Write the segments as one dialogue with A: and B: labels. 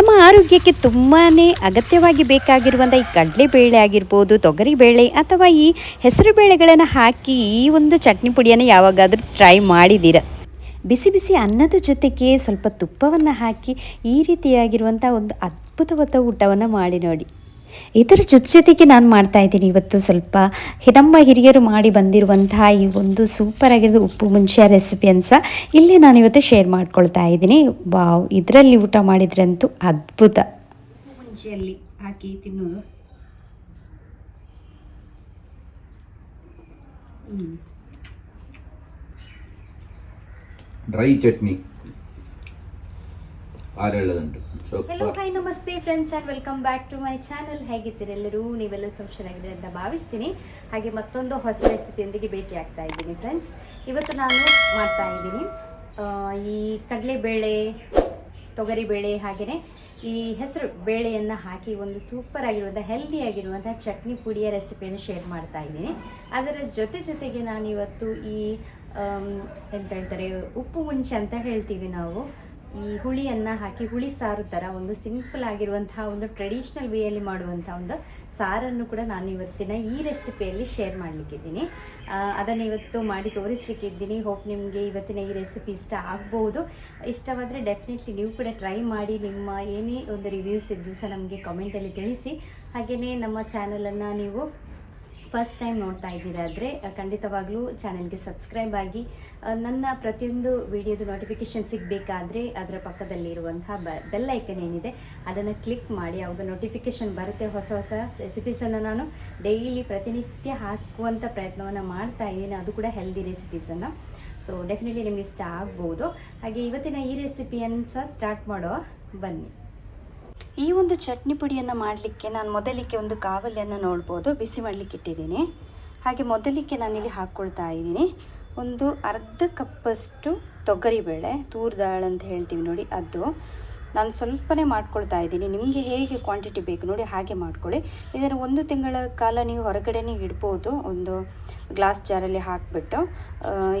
A: ನಮ್ಮ ಆರೋಗ್ಯಕ್ಕೆ ತುಂಬಾ ಅಗತ್ಯವಾಗಿ ಬೇಕಾಗಿರುವಂಥ ಈ ಕಡಲೆಬೇಳೆ ಆಗಿರ್ಬೋದು ತೊಗರಿಬೇಳೆ ಅಥವಾ ಈ ಹೆಸರು ಬೇಳೆಗಳನ್ನು ಹಾಕಿ ಈ ಒಂದು ಚಟ್ನಿ ಪುಡಿಯನ್ನು ಯಾವಾಗಾದರೂ ಟ್ರೈ ಮಾಡಿದ್ದೀರ? ಬಿಸಿ ಬಿಸಿ ಅನ್ನದ ಜೊತೆಗೆ ಸ್ವಲ್ಪ ತುಪ್ಪವನ್ನು ಹಾಕಿ ಈ ರೀತಿಯಾಗಿರುವಂಥ ಒಂದು ಅದ್ಭುತವಾದ ಊಟವನ್ನು ಮಾಡಿ ನೋಡಿ. ಇದರ ಜೊತೆ ಜೊತೆಗೆ ನಾನು ಮಾಡ್ತಾ ಇದ್ದೀನಿ ಇವತ್ತು ಸ್ವಲ್ಪ ನಮ್ಮ ಹಿರಿಯರು ಮಾಡಿ ಬಂದಿರುವಂತಹ ಈ ಒಂದು ಸೂಪರ್ ಆಗಿರೋದು ಉಪ್ಪು ಮುಂಚೆ ರೆಸಿಪಿಯನ್ನು ಸಹ ಇಲ್ಲಿ ನಾನು ಇವತ್ತು ಶೇರ್ ಮಾಡ್ಕೊಳ್ತಾ ಇದ್ದೀನಿ. ವಾವ್ ಇದರಲ್ಲಿ ಊಟ ಮಾಡಿದ್ರಂತೂ ಅದ್ಭುತ. ಮುಂಚೆಯಲ್ಲಿ ಹಾಕಿ ತಿನ್ನೋದು.
B: ಡ್ರೈ ಚಟ್ನಿ.
A: ಹಲೋ
B: ಸ್ವಲ್ಪ
A: hi namaste friends and welcome back to my channel ಹೇಗಿದ್ದೀರಿ ಎಲ್ಲರೂ? ನೀವೆಲ್ಲ ಸಂಶಯರಾಗಿದ್ದೀರಿ ಅಂತ ಭಾವಿಸ್ತೀನಿ. ಹಾಗೆ ಮತ್ತೊಂದು ಹೊಸ ರೆಸಿಪಿಯೊಂದಿಗೆ ಭೇಟಿ ಆಗ್ತಾ ಇದ್ದೀನಿ ಫ್ರೆಂಡ್ಸ್ ಇವತ್ತು ನಾನು ಮಾಡ್ತಾ ಇದ್ದೀನಿ ಈ ಕಡಲೆಬೇಳೆ ತೊಗರಿಬೇಳೆ ಹಾಗೆಯೇ ಈ ಹೆಸರು ಬೇಳೆಯನ್ನು ಹಾಕಿ ಒಂದು ಸೂಪರ್ ಆಗಿರುವಂಥ ಹೆಲ್ದಿ ಆಗಿರುವಂಥ ಚಟ್ನಿ ಪುಡಿಯ ರೆಸಿಪಿಯನ್ನು ಶೇರ್ ಮಾಡ್ತಾ ಇದ್ದೀನಿ. ಅದರ ಜೊತೆ ಜೊತೆಗೆ ನಾನು ಇವತ್ತು ಈ ಎಂತ ಹೇಳ್ತಾರೆ ಉಪ್ಪು ಮುಂಚೆ ಅಂತ ಹೇಳ್ತೀವಿ ನಾವು. ಈ ಹುಳಿಯನ್ನು ಹಾಕಿ, ಹುಳಿ ಸಾರು ಥರ ಒಂದು ಸಿಂಪಲ್ ಆಗಿರುವಂತಹ ಒಂದು ಟ್ರೆಡಿಷ್ನಲ್ ವೇಯಲ್ಲಿ ಮಾಡುವಂಥ ಒಂದು ಸಾರನ್ನು ಕೂಡ ನಾನು ಇವತ್ತಿನ ಈ ರೆಸಿಪಿಯಲ್ಲಿ ಶೇರ್ ಮಾಡಲಿಕ್ಕಿದ್ದೀನಿ. ಅದನ್ನು ಇವತ್ತು ಮಾಡಿ ತೋರಿಸ್ಲಿಕ್ಕಿದ್ದೀನಿ. ಹೋಪ್ ನಿಮಗೆ ಇವತ್ತಿನ ಈ ರೆಸಿಪಿ ಇಷ್ಟ ಆಗ್ಬೋದು. ಇಷ್ಟವಾದರೆ ಡೆಫಿನೆಟ್ಲಿ ನೀವು ಕೂಡ ಟ್ರೈ ಮಾಡಿ, ನಿಮ್ಮ ಏನೇ ಒಂದು ರಿವ್ಯೂಸ್ ಇದ್ದರೂ ಸಹ ನಮಗೆ ಕಮೆಂಟಲ್ಲಿ ತಿಳಿಸಿ. ಹಾಗೆಯೇ ನಮ್ಮ ಚಾನಲನ್ನು ನೀವು ಫಸ್ಟ್ ಟೈಮ್ ನೋಡ್ತಾ ಇದ್ದೀರಾದರೆ ಖಂಡಿತವಾಗ್ಲೂ ಚಾನೆಲ್ಗೆ ಸಬ್ಸ್ಕ್ರೈಬ್ ಆಗಿ ನನ್ನ ಪ್ರತಿಯೊಂದು ವಿಡಿಯೋದು ನೋಟಿಫಿಕೇಷನ್ ಸಿಗಬೇಕಾದ್ರೆ ಅದರ ಪಕ್ಕದಲ್ಲಿರುವಂತಹ ಬ ಬೆಲ್ ಐಕನ್ ಏನಿದೆ, ಅದನ್ನು ಕ್ಲಿಕ್ ಮಾಡಿ ಅವಾಗ ನೋಟಿಫಿಕೇಷನ್ ಬರುತ್ತೆ ಹೊಸ ಹೊಸ ರೆಸಿಪೀಸನ್ನು ನಾನು ಡೈಲಿ ಪ್ರತಿನಿತ್ಯ ಹಾಕುವಂಥ ಪ್ರಯತ್ನವನ್ನು ಮಾಡ್ತಾ ಇದ್ದೀನಿ. ಅದು ಕೂಡ ಹೆಲ್ದಿ ರೆಸಿಪೀಸನ್ನು ಸೊ ಡೆಫಿನೆಟ್ಲಿ ನಿಮಗೆ ಇಷ್ಟ ಆಗ್ಬೋದು. ಹಾಗೆ ಇವತ್ತಿನ ಈ ರೆಸಿಪಿಯನ್ನು ಸಹ ಸ್ಟಾರ್ಟ್ ಮಾಡೋ ಬನ್ನಿ. ಈ ಒಂದು ಚಟ್ನಿ ಪುಡಿಯನ್ನು ಮಾಡಲಿಕ್ಕೆ ನಾನು ಮೊದಲಿಗೆ ಒಂದು ಕಾವಲಿಯನ್ನು ನೋಡ್ಬೋದು, ಬಿಸಿ ಮಾಡಲಿಕ್ಕೆ ಇಟ್ಟಿದ್ದೀನಿ. ಹಾಗೆ ಮೊದಲಿಗೆ ನಾನಿಲ್ಲಿ ಹಾಕ್ಕೊಳ್ತಾ ಇದ್ದೀನಿ. ಒಂದು ಅರ್ಧ ಕಪ್ಪಷ್ಟು ತೊಗರಿಬೇಳೆ, ತೂರ್ದಾಳು ಅಂತ ಹೇಳ್ತೀವಿ ನೋಡಿ ಅದು. ನಾನು ಸ್ವಲ್ಪನೇ ಮಾಡ್ಕೊಳ್ತಾ ಇದ್ದೀನಿ. ನಿಮಗೆ ಹೇಗೆ ಕ್ವಾಂಟಿಟಿ ಬೇಕು ನೋಡಿ ಹಾಗೆ ಮಾಡ್ಕೊಳ್ಳಿ. ಇದನ್ನು ಒಂದು ತಿಂಗಳ ಕಾಲ ನೀವು ಹೊರಗಡೆನೇ ಇಡ್ಬೋದು. ಒಂದು ಗ್ಲಾಸ್ ಜಾರಲ್ಲಿ ಹಾಕಿಬಿಟ್ಟು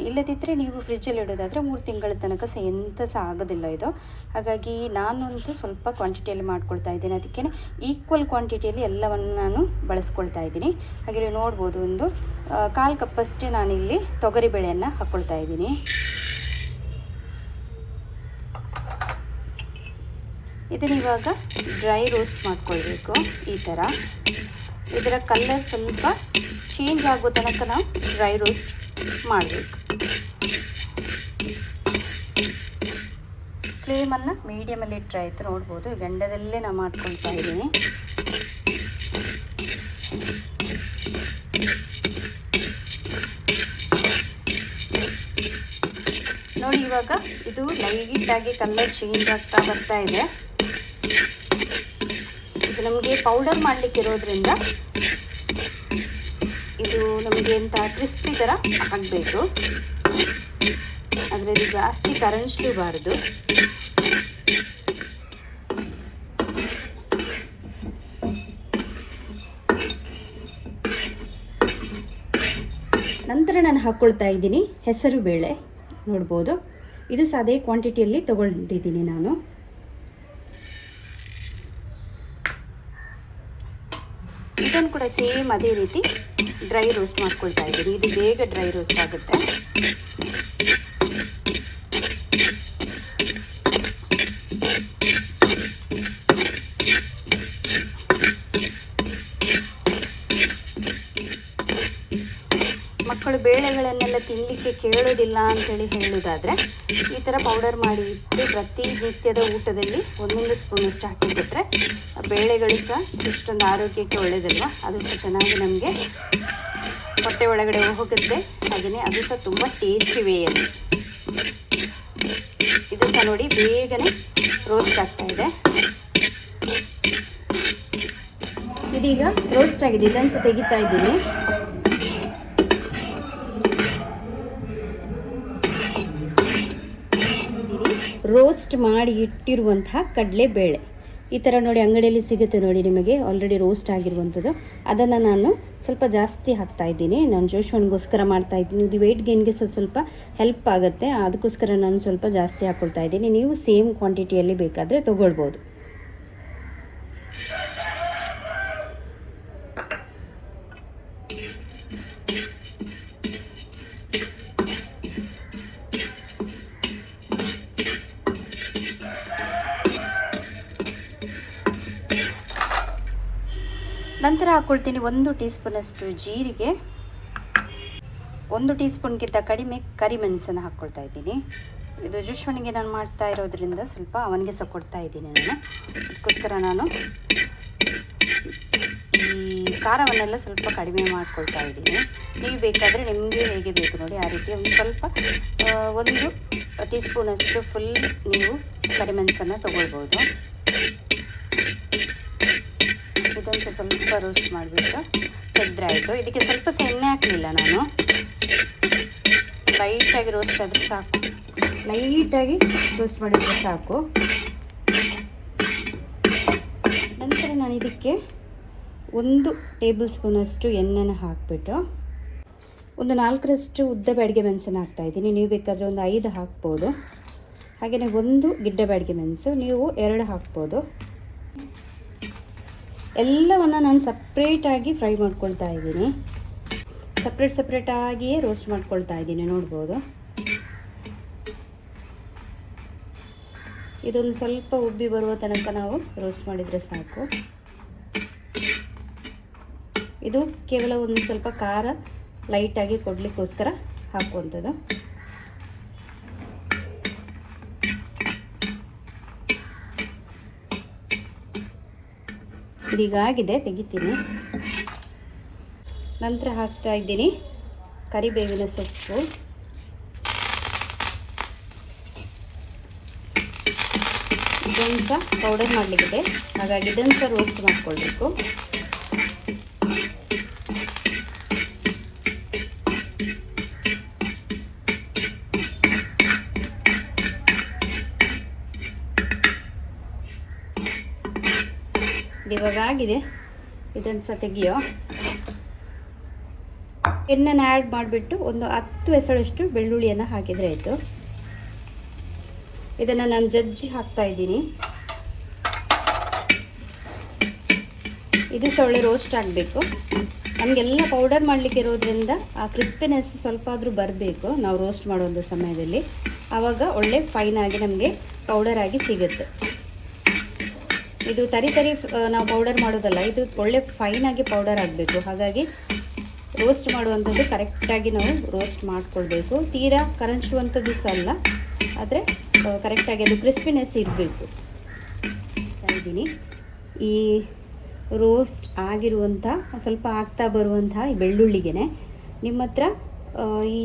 A: ಇಲ್ಲದಿದ್ದರೆ ನೀವು ಫ್ರಿಜ್ಜಲ್ಲಿ ಇಡೋದಾದರೆ ಮೂರು ತಿಂಗಳ ತನಕ ಸಹ ಎಂಥ ಸಹ ಆಗೋದಿಲ್ಲ ಇದು. ಹಾಗಾಗಿ ನಾನಂತೂ ಸ್ವಲ್ಪ ಕ್ವಾಂಟಿಟಿಯಲ್ಲಿ ಮಾಡ್ಕೊಳ್ತಾ ಇದ್ದೀನಿ. ಅದಕ್ಕೆ ಈಕ್ವಲ್ ಕ್ವಾಂಟಿಟಿಯಲ್ಲಿ ಎಲ್ಲವನ್ನು ನಾನು ಬಳಸ್ಕೊಳ್ತಾ ಇದ್ದೀನಿ. ಹಾಗೆ ನೋಡ್ಬೋದು ಒಂದು ಕಾಲು ಕಪ್ಪಷ್ಟೇ ನಾನಿಲ್ಲಿ ತೊಗರಿಬೇಳೆಯನ್ನು ಹಾಕ್ಕೊಳ್ತಾ ಇದ್ದೀನಿ. ಇದನ್ನ ಇವಾಗ ಡ್ರೈ ರೋಸ್ಟ್ ಮಾಡ್ಕೊಳ್ಬೇಕು, ಈ ಥರ ಇದರ ಕಲರ್ ಸ್ವಲ್ಪ ಚೇಂಜ್ ಆಗೋ ತನಕ ನಾವು ಡ್ರೈ ರೋಸ್ಟ್ ಮಾಡಬೇಕು. ಫ್ಲೇಮನ್ನು ಮೀಡಿಯಮಲ್ಲಿ ಇಟ್ಟರೆ ಆಯಿತು, ನೋಡ್ಬೋದು. ಗಂಡದಲ್ಲೇ ನಾನು ಮಾಡ್ಕೊಳ್ತಾ ಇದ್ದೀನಿ ನೋಡಿ ಇವಾಗ ಇದು ಲೈಟಾಗಿ ಕಲರ್ ಚೇಂಜ್ ಆಗ್ತಾ ಬರ್ತಾ ಇದೆ. ಇದು ನಮಗೆ ಪೌಡರ್ ಮಾಡಲಿಕ್ಕೆ ಇರೋದ್ರಿಂದ ಇದು ನಮಗೆ ಎಂತ ಕ್ರಿಸ್ಪಿ ಥರ ಆಗಬೇಕು. ಆದರೆ ಇದು ಜಾಸ್ತಿ ಬಾರದು ನಂತರ ನಾನು ಹಾಕ್ಕೊಳ್ತಾ ಇದ್ದೀನಿ ಹೆಸರು ಬೇಳೆ ನೋಡ್ಬೋದು. ಇದು ಸಹ ಅದೇ ಕ್ವಾಂಟಿಟಿಯಲ್ಲಿ ತಗೊಂಡಿದ್ದೀನಿ ನಾನು. ಇದನ್ನು ಕೂಡ ಸೇಮ್ ಅದೇ ರೀತಿ ಡ್ರೈ ರೋಸ್ಟ್ ಮಾಡ್ಕೊಳ್ತಾ ಇದ್ದೀನಿ. ಇದು ಬೇಗ ಡ್ರೈ ರೋಸ್ಟ್ ಆಗುತ್ತೆ. ಬೇಳೆಗಳನ್ನೆಲ್ಲ ತಿನ್ನಲಿಕ್ಕೆ ಕೇಳೋದಿಲ್ಲ ಅಂತೇಳಿ ಹೇಳೋದಾದರೆ, ಈ ಥರ ಪೌಡರ್ ಮಾಡಿ ಇಟ್ಟು ಪ್ರತಿನಿತ್ಯದ ಊಟದಲ್ಲಿ ಒಂದೊಂದು ಸ್ಪೂನಷ್ಟು ಹಾಕಿಬಿಟ್ರೆ ಬೇಳೆಗಳು ಸಹ ಇಷ್ಟೊಂದು ಆರೋಗ್ಯಕ್ಕೆ ಒಳ್ಳೆಯದಲ್ಲ ಅದು ಸಹ ಚೆನ್ನಾಗಿ ನಮಗೆ ಹೊಟ್ಟೆ ಒಳಗಡೆ ಹೋಗುತ್ತೆ. ಹಾಗೆಯೇ ಅದು ಸಹ ತುಂಬ ಟೇಸ್ಟಿ ವೇಯಲ್ಲಿ ಇದು ಸಹ ನೋಡಿ ಬೇಗನೆ ರೋಸ್ಟ್ ಆಗ್ತಾ ಇದೆ. ಇದೀಗ ರೋಸ್ಟ್ ಆಗಿದೆ. ಇದನ್ನು ಸಹ ತೆಗಿತಾ ಇದ್ದೀನಿ. ರೋಸ್ಟ್ ಮಾಡಿ ಇಟ್ಟಿರುವಂತಹ ಕಡಲೆಬೇಳೆ. ಈ ಥರ ನೋಡಿ ಅಂಗಡಿಯಲ್ಲಿ ಸಿಗುತ್ತೆ ನೋಡಿ ನಿಮಗೆ. ಆಲ್ರೆಡಿ ರೋಸ್ಟ್ ಆಗಿರುವಂಥದ್ದು. ಅದನ್ನು ನಾನು ಸ್ವಲ್ಪ ಜಾಸ್ತಿ ಹಾಕ್ತಾ ಇದ್ದೀನಿ. ನಾನು ಜೋಶ್ವನ್ಗೋಸ್ಕರ ಮಾಡ್ತಾ ಇದ್ದೀನಿ. ಇದು ವೆಯ್ಟ್ ಗೇನ್ಗೆ ಸ್ವಲ್ಪ ಸ್ವಲ್ಪ ಹೆಲ್ಪ್ ಆಗುತ್ತೆ. ಅದಕ್ಕೋಸ್ಕರ ನಾನು ಸ್ವಲ್ಪ ಜಾಸ್ತಿ ಹಾಕ್ಕೊಳ್ತಾ ಇದ್ದೀನಿ. ನೀವು ಸೇಮ್ ಕ್ವಾಂಟಿಟಿಯಲ್ಲಿ ಬೇಕಾದರೆ ತೊಗೊಳ್ಬೋದು. ನಂತರ ಹಾಕ್ಕೊಳ್ತೀನಿ ಒಂದು ಟೀ ಸ್ಪೂನಷ್ಟು ಜೀರಿಗೆ, ಒಂದು ಟೀ ಸ್ಪೂನ್ಗಿಂತ ಕಡಿಮೆ ಕರಿಮೆಣಸನ್ನು ಹಾಕ್ಕೊಳ್ತಾ ಇದ್ದೀನಿ. ಇದು ಜುಶ್ವಣಿಗೆ ನಾನು ಮಾಡ್ತಾ ಇರೋದ್ರಿಂದ ಸ್ವಲ್ಪ ಅವನಿಗೆ ಸಹ ಕೊಡ್ತಾ ಇದ್ದೀನಿ ನಾನು. ಅದಕ್ಕೋಸ್ಕರ ನಾನು ಈ ಖಾರವನ್ನೆಲ್ಲ ಸ್ವಲ್ಪ ಕಡಿಮೆ ಮಾಡ್ಕೊಳ್ತಾ ಇದ್ದೀನಿ. ನೀವು ಬೇಕಾದರೆ ನಿಮಗೆ ಹೇಗೆ ಬೇಕು ನೋಡಿ ಆ ರೀತಿ ಒಂದು ಸ್ವಲ್ಪ ಒಂದು ಟೀ ಸ್ಪೂನಷ್ಟು ಫುಲ್ ನೀವು ಕರಿಮೆಣಸನ್ನು ತೊಗೊಳ್ಬೋದು. ಇದನ್ನು ಸ್ವಲ್ಪ ರೋಸ್ಟ್ ಮಾಡಿಬಿಟ್ಟು ತೆಗೆದ್ರೆ ಆಯಿತು. ಇದಕ್ಕೆ ಸ್ವಲ್ಪ ಸಹ ಹಾಕಲಿಲ್ಲ ನಾನು. ಲೈಟಾಗಿ ರೋಸ್ಟ್ ಆದರೆ ಸಾಕು. ಲೈಟಾಗಿ ರೋಸ್ಟ್ ಮಾಡಿದರೆ ಸಾಕು. ನಂತರ ನಾನು ಇದಕ್ಕೆ ಒಂದು ಟೇಬಲ್ ಸ್ಪೂನಷ್ಟು ಎಣ್ಣೆನ ಹಾಕಿಬಿಟ್ಟು ಒಂದು ನಾಲ್ಕರಷ್ಟು ಉದ್ದ ಬ್ಯಾಡಿಗೆ ಮೆಣಸನ್ನು ಹಾಕ್ತಾಯಿದ್ದೀನಿ ನೀವು ಬೇಕಾದರೆ ಒಂದು ಐದು ಹಾಕ್ಬೋದು. ಹಾಗೆಯೇ ಒಂದು ಗಿಡ್ಡ ಬ್ಯಾಡಿಗೆ ಮೆಣಸು, ನೀವು ಎರಡು ಹಾಕ್ಬೋದು. ಎಲ್ಲವನ್ನು ನಾನು ಸಪ್ರೇಟಾಗಿ ಫ್ರೈ ಮಾಡ್ಕೊಳ್ತಾ ಇದ್ದೀನಿ. ಸಪ್ರೇಟ್ ಸಪ್ರೇಟಾಗಿಯೇ ರೋಸ್ಟ್ ಮಾಡ್ಕೊಳ್ತಾ ಇದ್ದೀನಿ, ನೋಡ್ಬೋದು. ಇದೊಂದು ಸ್ವಲ್ಪ ಉಬ್ಬಿ ಬರುವ ತನಕ ನಾವು ರೋಸ್ಟ್ ಮಾಡಿದರೆ ಸಾಕು. ಇದು ಕೇವಲ ಒಂದು ಸ್ವಲ್ಪ ಖಾರ ಲೈಟಾಗಿ ಕೊಡಲಿಕ್ಕೋಸ್ಕರ ಹಾಕುವಂಥದ್ದು. ಇದೀಗಾಗಿದೆ ತೆಗಿತೀನಿ. ನಂತರ ಹಾಕ್ತಾ ಇದ್ದೀನಿ ಕರಿಬೇವಿನ ಸೊಪ್ಪು. ಇದನ್ನು ಸಹ ಪೌಡರ್ ಮಾಡಲಿಕ್ಕಿದೆ. ಹಾಗಾಗಿ ಇದನ್ನು ಸಹ ರೋಸ್ಟ್ ಮಾಡ್ಕೊಳ್ಬೇಕು. ಇವಾಗ ಆಗಿದೆ ಇದನ್ನು ಸಹ ತೆಗಿಯೋ. ಎಣ್ಣೆನ ಆ್ಯಡ್ ಮಾಡಿಬಿಟ್ಟು ಒಂದು ಹತ್ತು ಎಸಳಷ್ಟು ಬೆಳ್ಳುಳ್ಳಿಯನ್ನು ಹಾಕಿದರೆ ಆಯಿತು. ಇದನ್ನು ನಾನು ಜಜ್ಜಿ ಹಾಕ್ತಾ ಇದ್ದೀನಿ. ಇದು ಸಹ ಒಳ್ಳೆ ರೋಸ್ಟ್ ಆಗಬೇಕು. ನಮಗೆಲ್ಲ ಪೌಡರ್ ಮಾಡಲಿಕ್ಕೆ ಇರೋದ್ರಿಂದ ಆ ಕ್ರಿಸ್ಪಿನೆಸ್ ಸ್ವಲ್ಪ ಆದರೂ ಬರಬೇಕು ನಾವು ರೋಸ್ಟ್ ಮಾಡುವಂಥ ಸಮಯದಲ್ಲಿ. ಆವಾಗ ಒಳ್ಳೆ ಫೈನಾಗಿ ನಮಗೆ ಪೌಡರ್ ಆಗಿ ಸಿಗುತ್ತೆ. ಇದು ತರಿ ತರಿ ನಾವು ಪೌಡರ್ ಮಾಡೋದಲ್ಲ, ಇದು ಒಳ್ಳೆ ಫೈನಾಗಿ ಪೌಡರ್ ಆಗಬೇಕು. ಹಾಗಾಗಿ ರೋಸ್ಟ್ ಮಾಡುವಂಥದ್ದು ಕರೆಕ್ಟಾಗಿ ನಾವು ರೋಸ್ಟ್ ಮಾಡಿಕೊಳ್ಬೇಕು. ತೀರಾ ಕರಂಚುವಂಥದ್ದು ಸಹ ಅಲ್ಲ, ಆದರೆ ಕರೆಕ್ಟಾಗಿ ಅದು ಕ್ರಿಸ್ಪಿನೆಸ್ ಇರಬೇಕು. ಇದ್ದೀನಿ. ಈ ರೋಸ್ಟ್ ಆಗಿರುವಂಥ, ಸ್ವಲ್ಪ ಆಗ್ತಾ ಬರುವಂಥ ಈ ಬೆಳ್ಳುಳ್ಳಿಗೆ ನಿಮ್ಮ ಹತ್ರ ಈ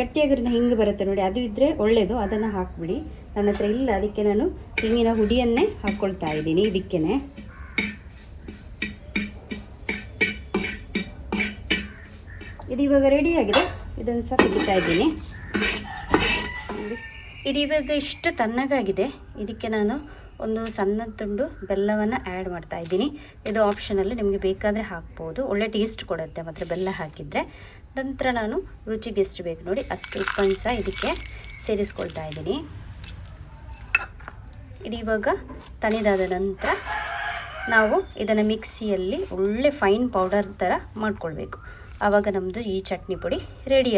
A: ಗಟ್ಟಿಯಾಗಿರೋ ಹಿಂಗೆ ಬರುತ್ತೆ ನೋಡಿ, ಅದು ಇದ್ದರೆ ಒಳ್ಳೆಯದು ಅದನ್ನು ಹಾಕ್ಬಿಡಿ. ನನ್ನ ಹತ್ರ ಇಲ್ಲ, ಅದಕ್ಕೆ ನಾನು ತೆಂಗಿನ ಹುಡಿಯನ್ನೇ ಹಾಕ್ಕೊಳ್ತಾ ಇದ್ದೀನಿ ಇದಕ್ಕೆ ಇದು ಇವಾಗ ರೆಡಿಯಾಗಿದೆ ಇದನ್ನು ಸಹ ತೆಗಿತಾ ಇದ್ದೀನಿ. ಇದು ಇವಾಗ ಇಷ್ಟು ತಣ್ಣಗಾಗಿದೆ, ಇದಕ್ಕೆ ನಾನು ಒಂದು ಸಣ್ಣ ತುಂಡು ಬೆಲ್ಲವನ್ನು ಆ್ಯಡ್ ಮಾಡ್ತಾ ಇದ್ದೀನಿ. ಇದು ಆಪ್ಷನಲ್ಲಿ ನಿಮಗೆ ಬೇಕಾದರೆ ಹಾಕ್ಬೋದು. ಒಳ್ಳೆ ಟೇಸ್ಟ್ ಕೊಡುತ್ತೆ, ಮಾತ್ರ ಬೆಲ್ಲ ಹಾಕಿದರೆ. ನಂತರ ನಾನು ರುಚಿಗೆ ಎಷ್ಟು ಬೇಕು ನೋಡಿ, ಅಷ್ಟು ಉಪ್ಪನ್ನು ಸಹ ಇದಕ್ಕೆ ಸೇರಿಸ್ಕೊಳ್ತಾ ಇದ್ದೀನಿ. ಇದು ಇವಾಗ ತಣಿದಾದ ನಂತರ ನಾವು ಇದನ್ನು ಮಿಕ್ಸಿಯಲ್ಲಿ ಒಳ್ಳೆ ಫೈನ್ ಪೌಡರ್ ಥರ ಮಾಡ್ಕೊಳ್ಬೇಕು. ಆವಾಗ ನಮ್ಮದು ಈ ಚಟ್ನಿ ಪುಡಿ ರೆಡಿ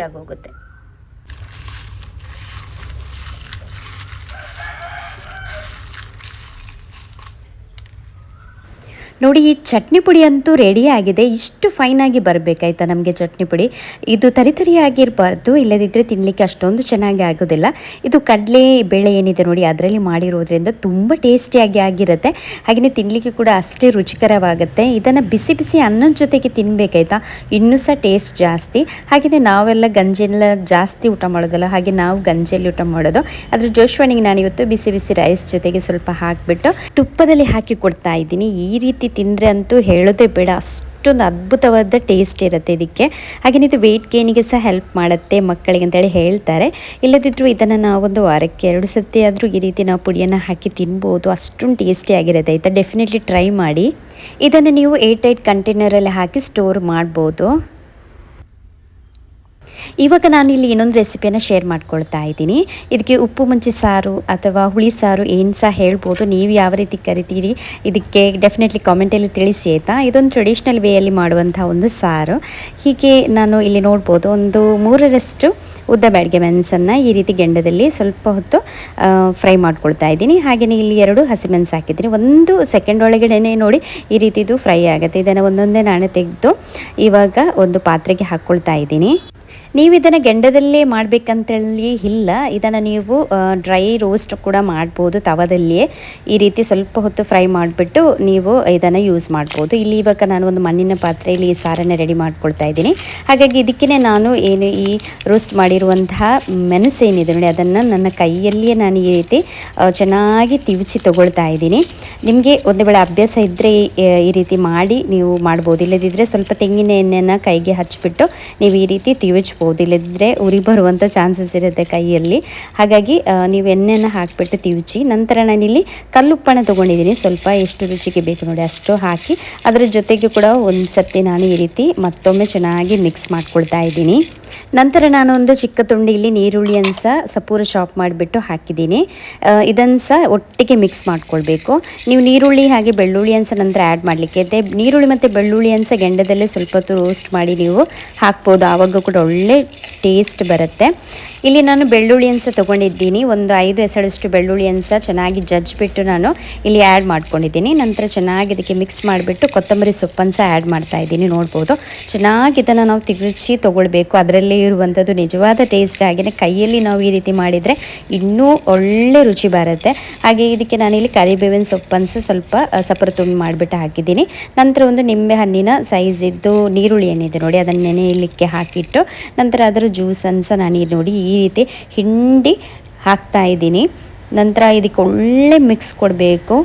A: ನೋಡಿ, ಈ ಚಟ್ನಿ ಪುಡಿ ಅಂತೂ ರೆಡಿ ಆಗಿದೆ. ಇಷ್ಟು ಫೈನಾಗಿ ಬರಬೇಕಾಯ್ತಾ ನಮಗೆ ಚಟ್ನಿ ಪುಡಿ? ಇದು ತರಿತರಿಯಾಗಿರಬಾರ್ದು ಇಲ್ಲದಿದ್ದರೆ ತಿನ್ನಲಿಕ್ಕೆ ಅಷ್ಟೊಂದು ಚೆನ್ನಾಗಿ ಆಗೋದಿಲ್ಲ. ಇದು ಕಡಲೆ ಬೇಳೆ ಏನಿದೆ ನೋಡಿ, ಅದರಲ್ಲಿ ಮಾಡಿರೋದ್ರಿಂದ ತುಂಬ ಟೇಸ್ಟಿಯಾಗಿ ಆಗಿರುತ್ತೆ. ಹಾಗೆಯೇ ತಿನ್ನಲಿಕ್ಕೆ ಕೂಡ ಅಷ್ಟೇ ರುಚಿಕರವಾಗುತ್ತೆ. ಇದನ್ನು ಬಿಸಿ ಬಿಸಿ ಅನ್ನದ ಜೊತೆಗೆ ತಿನ್ನಬೇಕಾಯ್ತಾ ಇನ್ನೂ ಸಹ ಟೇಸ್ಟ್ ಜಾಸ್ತಿ. ಹಾಗೆಯೇ ನಾವೆಲ್ಲ ಗಂಜಿನೆಲ್ಲ ಜಾಸ್ತಿ ಊಟ ಮಾಡೋದಲ್ಲ, ಹಾಗೆ ನಾವು ಗಂಜಿಯಲ್ಲಿ ಊಟ ಮಾಡೋದು. ಅದ್ರ ಜೋಶ್ವಣಿಗೆ ನಾನು ಇವತ್ತು ಬಿಸಿ ಬಿಸಿ ರೈಸ್ ಜೊತೆಗೆ ಸ್ವಲ್ಪ ಹಾಕಿಬಿಟ್ಟು ತುಪ್ಪದಲ್ಲಿ ಹಾಕಿ ಕೊಡ್ತಾ ಇದ್ದೀನಿ. ಈ ರೀತಿ ತಿಂದರೆ ಅಂತೂ ಹೇಳೋದೇ ಬೇಡ. ಅಷ್ಟೊಂದು ಅದ್ಭುತವಾದ ಟೇಸ್ಟ್ ಇರುತ್ತೆ ಇದಕ್ಕೆ. ಹಾಗೆಯೇ ಇದು ವೆಯ್ಟ್ ಗೇನಿಗೆ ಸಹ ಹೆಲ್ಪ್ ಮಾಡುತ್ತೆ ಮಕ್ಕಳಿಗೆ ಅಂತೇಳಿ ಹೇಳ್ತಾರೆ. ಇಲ್ಲದಿದ್ದರೂ ಇದನ್ನು ನಾವೊಂದು ವಾರಕ್ಕೆ ಎರಡು ಸತಿ ಆದರೂ ಈ ರೀತಿ ನಾವು ಪುಡಿಯನ್ನು ಹಾಕಿ ತಿನ್ಬೋದು. ಅಷ್ಟೊಂದು ಟೇಸ್ಟಿ ಆಗಿರುತ್ತೆ. ಆಯಿತಾ? ಡೆಫಿನೆಟ್ಲಿ ಟ್ರೈ ಮಾಡಿ. ಇದನ್ನು ನೀವು ಏಟ್ ಏಟ್ ಕಂಟೈನರಲ್ಲಿ ಹಾಕಿ ಸ್ಟೋರ್ ಮಾಡ್ಬೋದು. ಇವಾಗ ನಾನು ಇಲ್ಲಿ ಇನ್ನೊಂದು ರೆಸಿಪಿಯನ್ನು ಶೇರ್ ಮಾಡ್ಕೊಳ್ತಾ ಇದ್ದೀನಿ. ಇದಕ್ಕೆ ಉಪ್ಪು ಮುಂಚಿ ಸಾರು ಅಥವಾ ಹುಳಿ ಸಾರು ಏನು ಸಹ ಹೇಳ್ಬೋದು. ನೀವು ಯಾವ ರೀತಿ ಕರಿತೀರಿ, ಇದಕ್ಕೆ ಡೆಫಿನೆಟ್ಲಿ ಕಾಮೆಂಟಲ್ಲಿ ತಿಳಿಸಿ, ಆಯಿತಾ? ಇದೊಂದು ಟ್ರೆಡಿಷ್ನಲ್ ವೇಯಲ್ಲಿ ಮಾಡುವಂಥ ಒಂದು ಸಾರು. ಹೀಗೆ ನಾನು ಇಲ್ಲಿ ನೋಡ್ಬೋದು, ಒಂದು ಮೂರರಷ್ಟು ಉದ್ದ ಬ್ಯಾಡಿಗೆ ಮೆಣಸನ್ನು ಈ ರೀತಿ ಗೆಂಡದಲ್ಲಿ ಸ್ವಲ್ಪ ಹೊತ್ತು ಫ್ರೈ ಮಾಡ್ಕೊಳ್ತಾ ಇದ್ದೀನಿ. ಹಾಗೆಯೇ ಇಲ್ಲಿ ಎರಡು ಹಸಿಮೆಣಸು ಹಾಕಿದ್ದೀನಿ. ಒಂದು ಸೆಕೆಂಡ್ ಒಳಗಡೆ ನೋಡಿ ಈ ರೀತಿದು ಫ್ರೈ ಆಗುತ್ತೆ. ಇದನ್ನು ಒಂದೊಂದೇ ನಾಣೆ ತೆಗೆದು ಇವಾಗ ಒಂದು ಪಾತ್ರೆಗೆ ಹಾಕ್ಕೊಳ್ತಾ ಇದ್ದೀನಿ. ನೀವು ಇದನ್ನು ಗೆಂಡದಲ್ಲೇ ಮಾಡಬೇಕಂತೇಳಿ ಇಲ್ಲ. ಇದನ್ನು ನೀವು ಡ್ರೈ ರೋಸ್ಟ್ ಕೂಡ ಮಾಡ್ಬೋದು ತವದಲ್ಲಿಯೇ. ಈ ರೀತಿ ಸ್ವಲ್ಪ ಹೊತ್ತು ಫ್ರೈ ಮಾಡಿಬಿಟ್ಟು ನೀವು ಇದನ್ನು ಯೂಸ್ ಮಾಡ್ಬೋದು. ಇಲ್ಲಿ ಇವಾಗ ನಾನು ಒಂದು ಮಣ್ಣಿನ ಪಾತ್ರೆಯಲ್ಲಿ ಈ ಸಾರನ್ನು ರೆಡಿ ಮಾಡ್ಕೊಳ್ತಾ ಇದ್ದೀನಿ. ಹಾಗಾಗಿ ಇದಕ್ಕೇ ನಾನು ಏನು ಈ ರೋಸ್ಟ್ ಮಾಡಿರುವಂತಹ ಮೆಣಸೇನಿದೆ ನೋಡಿ, ಅದನ್ನು ನನ್ನ ಕೈಯಲ್ಲಿಯೇ ನಾನು ಈ ರೀತಿ ಚೆನ್ನಾಗಿ ತಿವಿಚಿ ತೊಗೊಳ್ತಾ ಇದ್ದೀನಿ. ನಿಮಗೆ ಒಂದು ವೇಳೆ ಅಭ್ಯಾಸ ಇದ್ದರೆ ಈ ರೀತಿ ಮಾಡಿ ನೀವು ಮಾಡ್ಬೋದು. ಇಲ್ಲದಿದ್ದರೆ ಸ್ವಲ್ಪ ತೆಂಗಿನ ಎಣ್ಣೆಯನ್ನು ಕೈಗೆ ಹಚ್ಚಿಬಿಟ್ಟು ನೀವು ಈ ರೀತಿ ತಿವಿಚ್ಬೋದು ಇಲ್ಲದಿದ್ದರೆ ಉರಿ ಬರುವಂಥ ಚಾನ್ಸಸ್ ಇರುತ್ತೆ ಕೈಯಲ್ಲಿ. ಹಾಗಾಗಿ ನೀವು ಎಣ್ಣೆಯನ್ನು ಹಾಕಿಬಿಟ್ಟು ತಿವಿಚಿ, ನಂತರ ನಾನಿಲ್ಲಿ ಕಲ್ಲುಪ್ಪಣ ತೊಗೊಂಡಿದ್ದೀನಿ. ಸ್ವಲ್ಪ ಎಷ್ಟು ರುಚಿಗೆ ಬೇಕು ನೋಡಿ, ಅಷ್ಟು ಹಾಕಿ. ಅದರ ಜೊತೆಗೆ ಕೂಡ ಒಂದು ಸರ್ತಿ ನಾನು ಈ ರೀತಿ ಮತ್ತೊಮ್ಮೆ ಚೆನ್ನಾಗಿ ಮಿಕ್ಸ್ ಮಾಡ್ಕೊಳ್ತಾ ಇದ್ದೀನಿ. ನಂತರ ನಾನು ಒಂದು ಚಿಕ್ಕ ತುಂಡಿಯಲ್ಲಿ ನೀರುಳ್ಳಿಯನ್ನು ಸಹ ಸಪೂರ ಶಾಪ್ ಮಾಡಿಬಿಟ್ಟು ಹಾಕಿದ್ದೀನಿ. ಇದನ್ನು ಸಹ ಒಟ್ಟಿಗೆ ಮಿಕ್ಸ್ ಮಾಡ್ಕೊಳ್ಬೇಕು. ನೀವು ನೀರುಳ್ಳಿ ಹಾಗೆ ಬೆಳ್ಳುಳ್ಳಿಯನ್ನು ಸಹ ನಂತರ ಆ್ಯಡ್ ಮಾಡಲಿಕ್ಕೆ. ಇದೆ ನೀರುಳ್ಳಿ ಮತ್ತು ಬೆಳ್ಳುಳ್ಳಿಯನ್ನು ಸಹ ಗೆಂಡದಲ್ಲೇ ಸ್ವಲ್ಪ ಹೊತ್ತು ರೋಸ್ಟ್ ಮಾಡಿ ನೀವು ಹಾಕ್ಬೋದು. ಆವಾಗ ಕೂಡ ಒಳ್ಳೆ ಟೇಸ್ಟ್ ಬರುತ್ತೆ. ಇಲ್ಲಿ ನಾನು ಬೆಳ್ಳುಳ್ಳಿಯನ್ನು ಸಹ ತೊಗೊಂಡಿದ್ದೀನಿ. ಒಂದು ಐದು ಎಸಳಷ್ಟು ಬೆಳ್ಳುಳ್ಳಿಯನ್ನು ಸಹ ಚೆನ್ನಾಗಿ ಜಜ್ಜಿಬಿಟ್ಟು ನಾನು ಇಲ್ಲಿ ಆ್ಯಡ್ ಮಾಡ್ಕೊಂಡಿದ್ದೀನಿ. ನಂತರ ಚೆನ್ನಾಗಿ ಇದಕ್ಕೆ ಮಿಕ್ಸ್ ಮಾಡಿಬಿಟ್ಟು ಕೊತ್ತಂಬರಿ ಸೊಪ್ಪನ್ನು ಸಹ ಆ್ಯಡ್ ಮಾಡ್ತಾ ಇದ್ದೀನಿ. ನೋಡ್ಬೋದು. ಚೆನ್ನಾಗಿ ಇದನ್ನು ನಾವು ತಿರುಚಿ ತೊಗೊಳ್ಬೇಕು. ಅದರಲ್ಲಿ ಇರುವಂಥದ್ದು ನಿಜವಾದ ಟೇಸ್ಟ್ ಹಾಗೆಯೇ ಕೈಯಲ್ಲಿ ನಾವು ಈ ರೀತಿ ಮಾಡಿದರೆ ಇನ್ನೂ ಒಳ್ಳೆ ರುಚಿ ಬರುತ್ತೆ. ಹಾಗೆ ಇದಕ್ಕೆ ನಾನಿಲ್ಲಿ ಕರಿಬೇವಿನ ಸೊಪ್ಪನ್ನು ಸಹ ಸ್ವಲ್ಪ ಸಪರ ತುಂಬಿ ಮಾಡಿಬಿಟ್ಟು ಹಾಕಿದ್ದೀನಿ. ನಂತರ ಒಂದು ನಿಂಬೆ ಹಣ್ಣಿನ ಸೈಜ್ ಇದ್ದು ನೀರುಳ್ಳಿ ಏನಿದೆ ನೋಡಿ. ಅದನ್ನು ನೆನೆಯಲಿಕ್ಕೆ ಹಾಕಿಟ್ಟು ನಂತರ ಅದರ ಜ್ಯೂಸನ್ನು ಸಹ ನಾನು ನೋಡಿ ರೀತಿ ಹಿಂಡಿ ಹಾಕ್ತಾ ಇದ್ದೀನಿ. ನಂತರ ಇದಕ್ಕೆ ಒಳ್ಳೆ ಮಿಕ್ಸ್ ಕೊಡಬೇಕು.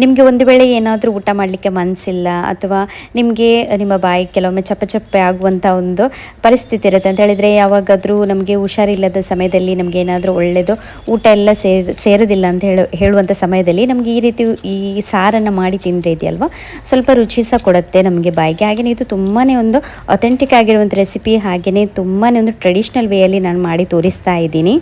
A: ನಿಮಗೆ ಒಂದು ವೇಳೆ ಏನಾದರೂ ಊಟ ಮಾಡಲಿಕ್ಕೆ ಮನಸ್ಸಿಲ್ಲ ಅಥವಾ ನಿಮಗೆ ನಿಮ್ಮ ಬಾಯಿ ಕೆಲವೊಮ್ಮೆ ಚಪ್ಪ ಚಪ್ಪೆ ಆಗುವಂಥ ಒಂದು ಪರಿಸ್ಥಿತಿ ಇರುತ್ತೆ ಅಂತ ಹೇಳಿದರೆ ಯಾವಾಗಾದರೂ ನಮಗೆ ಹುಷಾರಿಲ್ಲದ ಸಮಯದಲ್ಲಿ ನಮಗೆ ಏನಾದರೂ ಒಳ್ಳೆಯದು ಊಟ ಎಲ್ಲ ಸೇರ್, ಸೇರೋದಿಲ್ಲ ಅಂತ ಹೇಳು ಹೇಳುವಂಥ ಸಮಯದಲ್ಲಿ ನಮಗೆ ಈ ರೀತಿ ಈ ಸಾರನ್ನು ಮಾಡಿ ತಿಂದರೆ ಇದೆಯಲ್ವ? ಸ್ವಲ್ಪ ರುಚಿ ಸಹ ಕೊಡುತ್ತೆ ನಮಗೆ ಬಾಯಿಗೆ. ಹಾಗೆಯೇ ಇದು ತುಂಬಾ ಒಂದು ಅಥೆಂಟಿಕ್ ಆಗಿರುವಂಥ ರೆಸಿಪಿ ಹಾಗೆಯೇ ತುಂಬಾ ಒಂದು ಟ್ರೆಡಿಷ್ನಲ್ ವೇಯಲ್ಲಿ ನಾನು ಮಾಡಿ ತೋರಿಸ್ತಾ ಇದ್ದೀನಿ.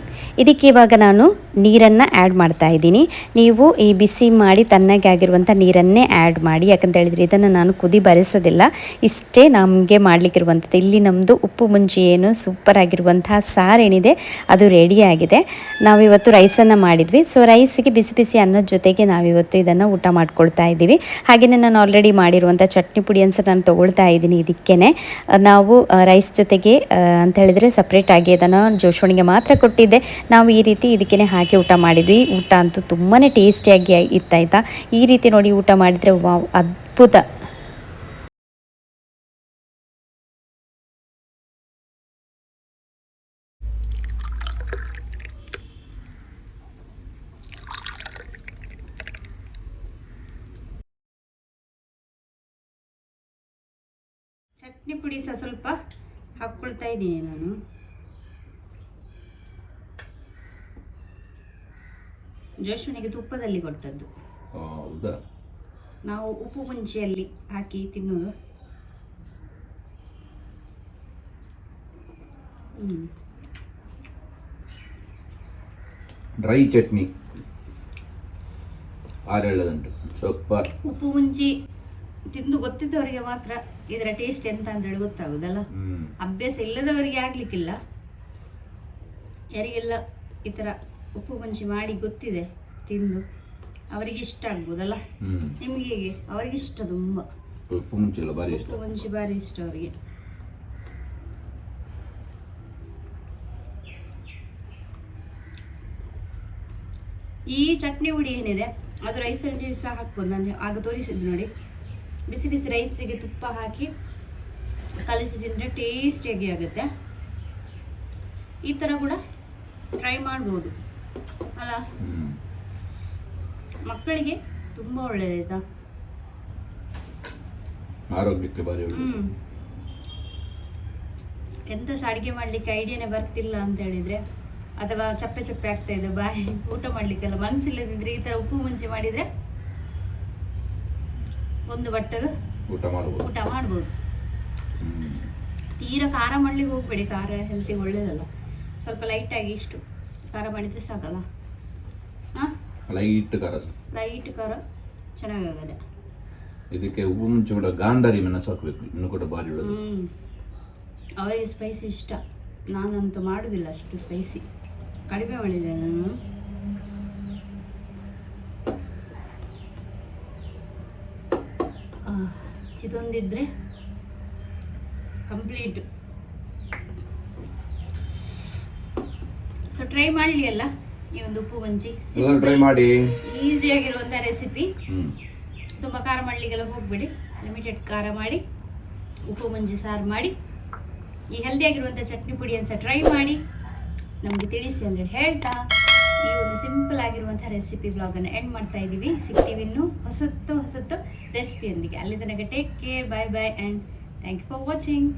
A: ಇದಕ್ಕೆ ಇವಾಗ ನಾನು ನೀರನ್ನು ಆ್ಯಡ್ ಮಾಡ್ತಾ ಇದ್ದೀನಿ. ನೀವು ಈ ಬಿಸಿ ಮಾಡಿ ತನ್ನಾಗೆ ಆಗಿರುವಂಥ ನೀರನ್ನೇ ಆ್ಯಡ್ ಮಾಡಿ. ಯಾಕಂತ ಹೇಳಿದ್ರೆ ಇದನ್ನು ನಾನು ಕುದಿ ಬರೆಸೋದಿಲ್ಲ. ಇಷ್ಟೇ ನಮಗೆ ಮಾಡಲಿಕ್ಕಿರುವಂಥದ್ದು. ಇಲ್ಲಿ ನಮ್ಮದು ಉಪ್ಪು ಮುಂಜಿ ಏನು ಸೂಪರ್ ಆಗಿರುವಂತಹ ಏನಿದೆ, ಅದು ರೆಡಿಯಾಗಿದೆ ನಾವಿವತ್ತು ರೈಸನ್ನು ಮಾಡಿದ್ವಿ. ಸೊ ರೈಸಿಗೆ ಬಿಸಿ ಬಿಸಿ ಅನ್ನದ ಜೊತೆಗೆ ನಾವಿವತ್ತು ಇದನ್ನು ಊಟ ಮಾಡ್ಕೊಳ್ತಾ ಇದ್ದೀವಿ. ಹಾಗೆಯೇ ನಾನು ಆಲ್ರೆಡಿ ಮಾಡಿರುವಂಥ ಚಟ್ನಿ ಪುಡಿಯನ್ನು ಸಹ ನಾನು ತೊಗೊಳ್ತಾ ಇದ್ದೀನಿ ಇದಕ್ಕೇ ನಾವು ರೈಸ್ ಜೊತೆಗೆ ಅಂತ ಹೇಳಿದರೆ ಸಪ್ರೇಟಾಗಿ ಅದನ್ನು ಜೋಶೋಣಿಗೆ ಮಾತ್ರ ಕೊಟ್ಟಿದ್ದೆ. ನಾವು ಈ ರೀತಿ ಇದಕ್ಕೇ ಹಾಕಿ ಊಟ ಮಾಡಿದ್ವಿ. ಊಟ ಅಂತೂ ತುಂಬಾ ಟೇಸ್ಟಿಯಾಗಿ ಇತ್ತಾಯ್ತಾ ಈ ರೀತಿ ನೋಡಿ ಊಟ ಮಾಡಿದರೆ ವಾವ್, ಅದ್ಭುತ. ಚಟ್ನಿ ಪುಡಿ ಸಹ ಸ್ವಲ್ಪ ಹಾಕ್ಕೊಳ್ತಾ ಇದ್ದೀನಿ ನಾನು. ಜೋಶ್ವನಿಗೆ ತುಪ್ಪದಲ್ಲಿ ಕೊಟ್ಟದ್ದು.
B: ಹೌದಾ?
A: ನಾವು ಉಪ್ಪು ಮುಂಚಿಯಲ್ಲಿ ಹಾಕಿ ತಿನ್ನುವುದು
B: ಡ್ರೈ ಚಟ್ನಿ. ಸ್ವಲ್ಪ
A: ಉಪ್ಪು ಮುಂಚಿ ತಿಂದು ಗೊತ್ತಿದ್ದವರಿಗೆ ಮಾತ್ರ ಇದರ ಟೇಸ್ಟ್ ಎಂತ ಅಂತ ಹೇಳಿ ಗೊತ್ತಾಗುದಲ್ಲ? ಅಭ್ಯಾಸ ಇಲ್ಲದವರಿಗೆ ಆಗ್ಲಿಕ್ಕಿಲ್ಲ. ಯಾರಿಗೆಲ್ಲ ಈ ಥರ ಉಪ್ಪು ಮುಂಚಿ ಮಾಡಿ ಗೊತ್ತಿದೆ ತಿಂದು. ಅವರಿಗೆ ಇಷ್ಟ ಆಗ್ಬೋದಲ್ಲ? ನಿಮ್ಗೆ ಹೇಗೆ? ಅವರಿಗೆ ಇಷ್ಟ ತುಂಬ.
B: ಉಪ್ಪು ಮುಂಚಿಲ್ಲ ಭಾರಿ ಇಷ್ಟ.
A: ಉಪ್ಪು ಮುಂಚಿ ಭಾರಿ ಇಷ್ಟ ಅವರಿಗೆ. ಈ ಚಟ್ನಿ ಹುಡಿ ಏನಿದೆ ಅದು ರೈಸಲ್ಲಿ ಸಹ ಹಾಕ್ಬೋದು. ನಾನು ಆಗ ತೋರಿಸಿದ್ದು ನೋಡಿ. ಬಿಸಿ ಬಿಸಿ ರೈಸಿಗೆ ತುಪ್ಪ ಹಾಕಿ ಕಲಿಸಿ ತಿಂದರೆ ಟೇಸ್ಟಿಯಾಗಿ ಆಗುತ್ತೆ. ಈ ಥರ ಕೂಡ ಟ್ರೈ ಮಾಡ್ಬೋದು. ಅಲ್ಲ? ಮಕ್ಕಳಿಗೆ ತುಂಬಾ ಒಳ್ಳೆಯದಾಯ್ತಾ
B: ಆರೋಗ್ಯಕ್ಕೆ ಬಾರಿ
A: ಹ್ಮ್. ಎಂತ ಸಹ ಅಡಿಗೆ ಮಾಡ್ಲಿಕ್ಕೆ ಐಡಿಯಾನೇ ಬರ್ತಿಲ್ಲ ಅಂತ ಹೇಳಿದ್ರೆ ಅಥವಾ ಚಪ್ಪೆ ಚಪ್ಪೆ ಆಗ್ತಾ ಇದೆ ಬಾಯಿ ಊಟ ಮಾಡ್ಲಿಕ್ಕೆಲ್ಲ ಮನಸ್ಸಿಲ್ಲದಿದ್ರೆ ಈ ತರ ಉಪ್ಪು ಮುಂಚೆ ಮಾಡಿದ್ರೆ ಒಂದು ಬಟ್ಟಲು
B: ಊಟ ಮಾಡಬಹುದು
A: ಊಟ ಮಾಡ್ಬೋದು. ತೀರಾ ಖಾರ ಮಾಡ್ಲಿಕ್ಕೆ ಹೋಗ್ಬೇಡಿ ಖಾರ ಹೆಲ್ತಿಗೆ ಒಳ್ಳೇದಲ್ಲ. ಸ್ವಲ್ಪ ಲೈಟಾಗಿ ಇಷ್ಟು. ಖಾರ ಮಾಡಿದರೆ ಸಾಕಲ್ಲ? ಹಾಂ?
B: ಲೈಟ್ ಖಾರ
A: ಲೈಟ್ ಖಾರ ಚೆನ್ನಾಗಾಗದೆ.
B: ಇದಕ್ಕೆ ಉಪ್ಪು ಮುಂಚೆ ಕೂಡ ಗಾಂಧಾರಿ ಮೆಣಸು ಹಾಕಬೇಕು ಇನ್ನು ಕೂಡ ಭಾರಿ ಒಳ್ಳೆದು
A: ಹ್ಞೂ ಅವರಿಗೆ ಸ್ಪೈಸಿ ಇಷ್ಟ. ನಾನಂತೂ ಮಾಡೋದಿಲ್ಲ ಅಷ್ಟು ಸ್ಪೈಸಿ ಕಡಿಮೆ ಮಾಡಿದೆ ನಾನು. ಇದೊಂದಿದ್ದರೆ ಇದೊಂದಿದ್ರೆ ಕಂಪ್ಲೀಟ್ ಸೊ ಟ್ರೈ ಮಾಡಲಿ ಅಲ್ಲ? ಈ ಒಂದು ಉಪ್ಪು
B: ಮಂಜಿ ಟ್ರೈ ಮಾಡಿ.
A: ಈಸಿಯಾಗಿರುವಂಥ ರೆಸಿಪಿ ತುಂಬಾ ಖಾರ ಮಾಡಲಿಕ್ಕೆಲ್ಲ ಹೋಗಬೇಡಿ. ಲಿಮಿಟೆಡ್ ಖಾರ ಮಾಡಿ ಉಪ್ಪು ಮಂಜಿ ಸಾರು ಮಾಡಿ ಈ ಹೆಲ್ದಿಯಾಗಿರುವಂಥ ಚಟ್ನಿ ಪುಡಿಯನ್ನು ಸಹ ಟ್ರೈ ಮಾಡಿ. ನಮಗೆ ತಿಳಿಸಿ ಅಂದ್ರೆ ಹೇಳ್ತಾ. ಈ ಒಂದು ಸಿಂಪಲ್ ಆಗಿರುವಂಥ ರೆಸಿಪಿ ಬ್ಲಾಗನ್ನು ಎಂಡ್ ಮಾಡ್ತಾ ಇದೀವಿ. ಸಿಗ್ತೀವಿ ಇನ್ನು ಹೊಸತ್ತು ಹೊಸತ್ತು ರೆಸಿಪಿಯೊಂದಿಗೆ ಅಲ್ಲಿ ತನಕ take care bye bye and thank you for watching